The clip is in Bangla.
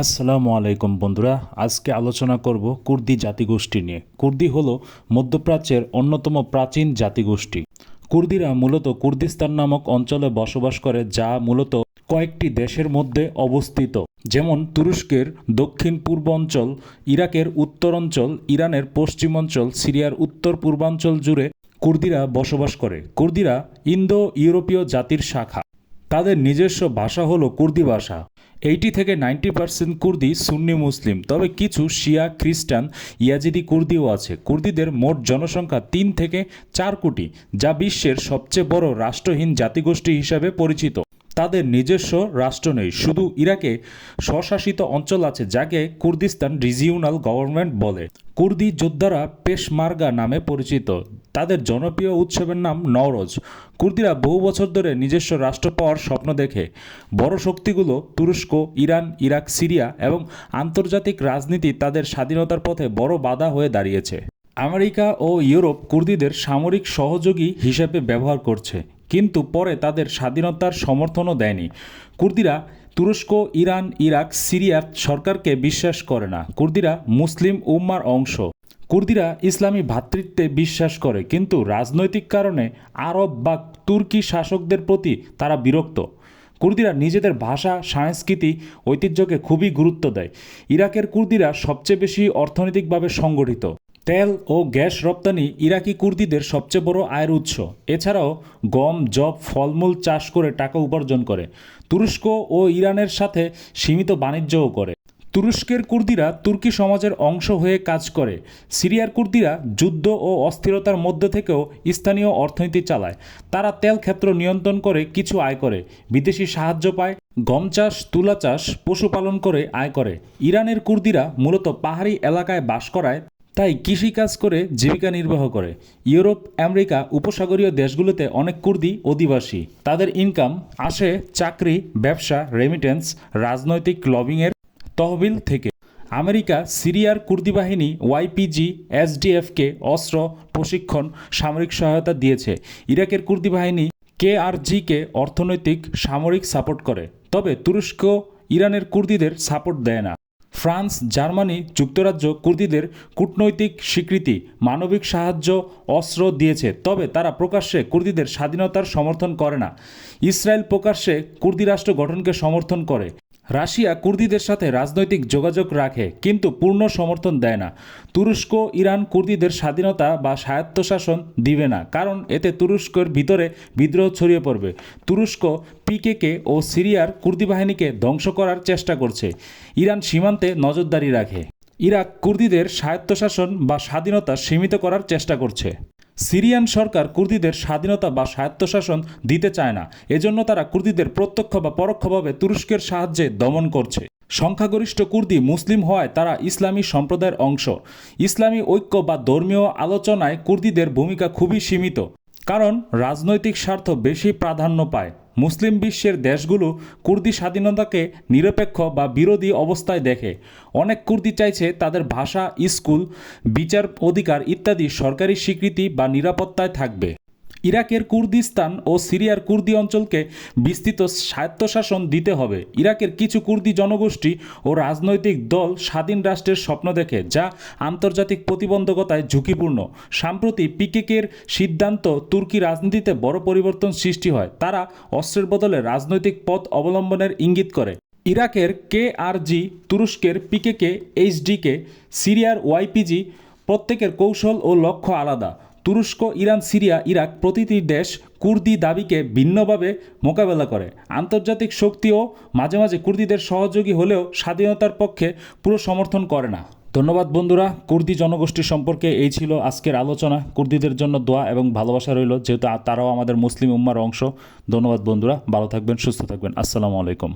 আসসালামু আলাইকুম বন্ধুরা, আজকে আলোচনা করব কুর্দি জাতিগোষ্ঠী নিয়ে। কুর্দি হলো মধ্যপ্রাচ্যের অন্যতম প্রাচীন জাতিগোষ্ঠী। কুর্দিরা মূলত কুর্দিস্তান নামক অঞ্চলে বসবাস করে, যা মূলত কয়েকটি দেশের মধ্যে অবস্থিত। যেমন তুরস্কের দক্ষিণ পূর্ব অঞ্চল ইরাকের উত্তর অঞ্চল ইরানের পশ্চিমাঞ্চল, সিরিয়ার উত্তর পূর্বাঞ্চল জুড়ে কুর্দিরা বসবাস করে। কুর্দিরা ইন্দো ইউরোপীয় জাতির শাখা। তাদের নিজস্ব ভাষা হলো কুর্দি ভাষা। এইটি থেকে নাইনটি পার্সেন্ট কুর্দি সুন্নি মুসলিম। তবে কিছু শিয়া, খ্রিস্টান, ইয়াজিদি কুর্দিও আছে। কুর্দিদের মোট জনসংখ্যা তিন থেকে চার কোটি, যা বিশ্বের সবচেয়ে বড় রাষ্ট্রহীন জাতিগোষ্ঠী হিসাবে পরিচিত। তাদের নিজস্ব রাষ্ট্র নেই, শুধু ইরাকে স্বশাসিত অঞ্চল আছে, যাকে কুর্দিস্তান রিজিওনাল গভর্নমেন্ট বলে। কুর্দি যোদ্ধারা পেশমার্গা নামে পরিচিত তাদের জনপ্রিয় উৎসবের নাম নওরোজ। কুর্দিরা বহু বছর ধরে নিজস্ব রাষ্ট্র পাওয়ার স্বপ্ন দেখে। বড় শক্তিগুলো তুরস্ক, ইরান, ইরাক, সিরিয়া এবং আন্তর্জাতিক রাজনীতি তাদের স্বাধীনতার পথে বড় বাধা হয়ে দাঁড়িয়েছে। আমেরিকা ও ইউরোপ কুর্দিদের সামরিক সহযোগী হিসেবে ব্যবহার করছে, কিন্তু পরে তাদের স্বাধীনতার সমর্থনও দেয়নি। কুর্দিরা তুরস্ক, ইরান, ইরাক সিরিয়ার সরকারকে বিশ্বাস করে না। কুর্দিরা মুসলিম উম্মার অংশ। কুর্দিরা ইসলামী ভ্রাতৃত্বে বিশ্বাস করে, কিন্তু রাজনৈতিক কারণে আরব বা তুর্কি শাসকদের প্রতি তারা বিরক্ত। কুর্দিরা নিজেদের ভাষা, সংস্কৃতি, ঐতিহ্যকে খুবই গুরুত্ব দেয়। ইরাকের কুর্দিরা সবচেয়ে বেশি অর্থনৈতিকভাবে সংগঠিত। তেল ও গ্যাস রপ্তানি ইরাকি কুর্দিদের সবচেয়ে বড় আয়ের উৎস। এছাড়াও গম জব ফলমূল চাষ করে টাকা উপার্জন করে। তুরস্ক ও ইরানের সাথে সীমিত বাণিজ্যও করে। তুরস্কের কুর্দিরা তুর্কি সমাজের অংশ হয়ে কাজ করে। সিরিয়ার কুর্দিরা যুদ্ধ ও অস্থিরতার মধ্যে থেকেও স্থানীয় অর্থনীতি চালায়। তারা তেল ক্ষেত্র নিয়ন্ত্রণ করে কিছু আয় করে। বিদেশি সাহায্য পায়, গম চাষ, তুলা চাষ, পশুপালন করে আয় করে। ইরানের কুর্দিরা মূলত পাহাড়ি এলাকায় বাস করায়, তাই কৃষিকাজ করে জীবিকা নির্বাহ করে। ইউরোপ, আমেরিকা উপসাগরীয় দেশগুলোতে অনেক কুর্দি অধিবাসী। তাদের ইনকাম আসে চাকরি, ব্যবসা রেমিটেন্স রাজনৈতিক লবিংয়ের তহবিল থেকে। আমেরিকা, সিরিয়ার কুর্দি বাহিনী ওয়াইপিজি এসডিএফকে অস্ত্র, প্রশিক্ষণ, সামরিক সহায়তা দিয়েছে। ইরাকের কুর্দি বাহিনী কেআরজিকে অর্থনৈতিক, সামরিক সাপোর্ট করে। তবে তুরস্ক ইরানের কুর্দিদের সাপোর্ট দেয় না। ফ্রান্স, জার্মানি যুক্তরাজ্য কুর্দিদের কূটনৈতিক স্বীকৃতি, মানবিক সাহায্য, অস্ত্র দিয়েছে। তবে তারা প্রকাশ্যে কুর্দিদের স্বাধীনতার সমর্থন করে না। ইসরায়েল প্রকাশ্যে কুর্দি রাষ্ট্র গঠনকে সমর্থন করে। রাশিয়া কুর্দিদের সাথে রাজনৈতিক যোগাযোগ রাখে, কিন্তু পূর্ণ সমর্থন দেয় না। তুরস্ক, ইরান কুর্দিদের স্বাধীনতা বা স্বায়ত্তশাসন দিবে না, কারণ এতে তুরস্কের ভিতরে বিদ্রোহ ছড়িয়ে পড়বে। তুরস্ক, পিকেকে ও সিরিয়ার কুর্দি বাহিনীকে ধ্বংস করার চেষ্টা করছে। ইরান সীমান্তে নজরদারি রাখে। ইরাক কুর্দিদের স্বায়ত্তশাসন বা স্বাধীনতা সীমিত করার চেষ্টা করছে। সিরিয়ান সরকার কুর্দিদের স্বাধীনতা বা স্বায়ত্তশাসন দিতে চায় না। এজন্য তারা কুর্দিদের প্রত্যক্ষ বা পরোক্ষভাবে তুরস্কের সাহায্যে দমন করছে। সংখ্যাগরিষ্ঠ কুর্দি মুসলিম হওয়ায় তারা ইসলামী সম্প্রদায়ের অংশ। ইসলামী ঐক্য বা ধর্মীয় আলোচনায় কুর্দিদের ভূমিকা খুবই সীমিত, কারণ রাজনৈতিক স্বার্থ বেশি প্রাধান্য পায়। মুসলিম বিশ্বের দেশগুলো কুর্দি স্বাধীনতাকে নিরপেক্ষ বা বিরোধী অবস্থায় দেখে। অনেক কুর্দি চাইছে তাদের ভাষা, স্কুল, বিচার অধিকার ইত্যাদি সরকারি স্বীকৃতি বা নিরাপত্তায় থাকবে। ইরাকের কুর্দিস্তান ও সিরিয়ার কুর্দি অঞ্চলকে বিস্তৃত স্বায়ত্তশাসন দিতে হবে। ইরাকের কিছু কুর্দি জনগোষ্ঠী ও রাজনৈতিক দল স্বাধীন রাষ্ট্রের স্বপ্ন দেখে, যা আন্তর্জাতিক প্রতিবন্ধকতায় ঝুঁকিপূর্ণ। সাম্প্রতি পিকেকের সিদ্ধান্ত তুর্কি রাজনীতিতে বড় পরিবর্তন সৃষ্টি হয়। তারা অস্ত্রের বদলে রাজনৈতিক পথ অবলম্বনের ইঙ্গিত করে। ইরাকের কে আর জি তুরস্কের পিকেকে, এইচডিকে, সিরিয়ার ওয়াইপিজি প্রত্যেকের কৌশল ও লক্ষ্য আলাদা। তুরস্ক, ইরান, সিরিয়া, ইরাক প্রতিটি দেশ কুর্দি দাবিকে ভিন্নভাবে মোকাবেলা করে। আন্তর্জাতিক শক্তিও মাঝে মাঝে কুর্দিদের সহযোগী হলেও স্বাধীনতার পক্ষে পুরো সমর্থন করে না। ধন্যবাদ বন্ধুরা, কুর্দি জনগোষ্ঠী সম্পর্কে এই ছিল আজকের আলোচনা। কুর্দিদের জন্য দোয়া এবং ভালোবাসা রইল, যেহেতু তারাও আমাদের মুসলিম উম্মার অংশ। ধন্যবাদ বন্ধুরা, ভালো থাকবেন, সুস্থ থাকবেন। আসসালামু আলাইকুম।